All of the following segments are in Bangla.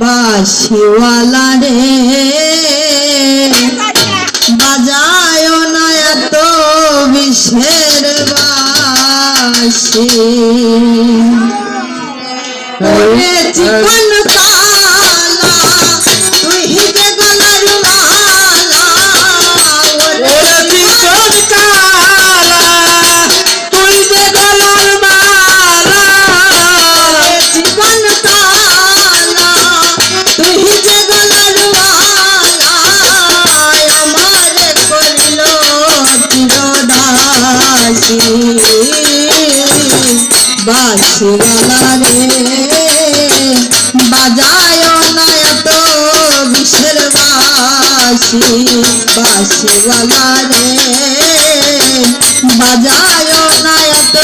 বাসিওয়ালা রে। বাজায় না এত বিষের বাসি চিকন তা বাসিওয়ালা রে বাজায় না এত বিশ্বের বাসি বাসিওয়ালা রে বাজায় না এত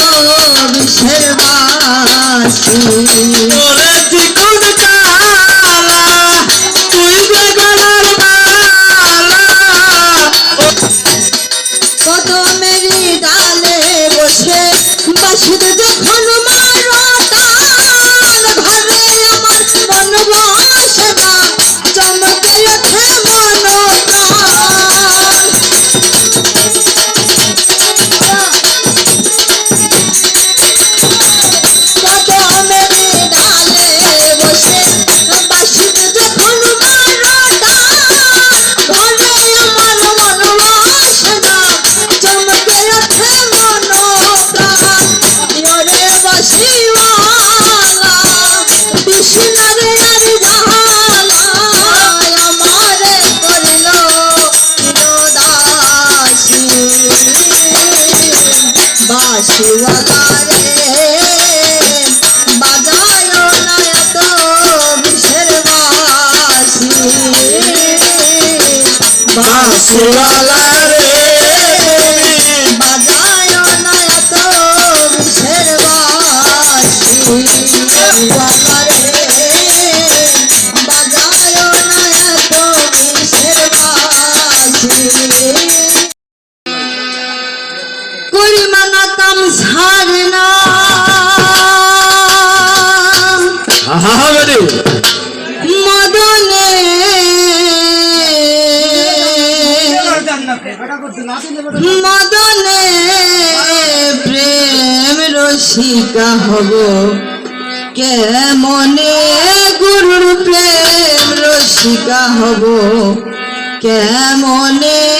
বাসুয়ালা রে বাজায় না এত বিশের বাসুয়ালা রে বাজায় না এত বিশের বাসি? মদনে। মদনে প্রেম রসিকা হব। কেমনে গুরুর প্রেম রসিকা হব? কেমনে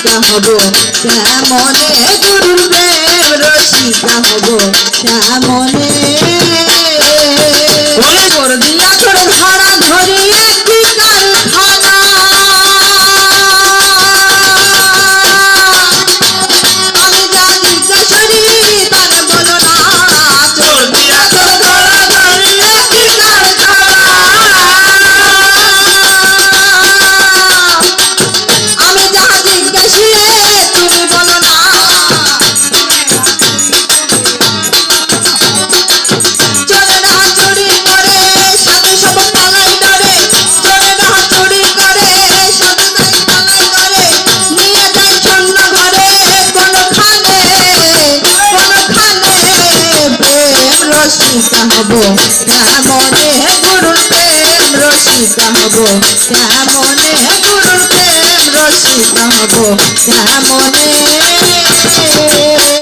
রসিকা হব। শ্যামলে গুরুদেব রসিকা হব। শ্যামলে রসিকা হব কেমনে গুরুর প্রেম রসিকা হব কেমনে?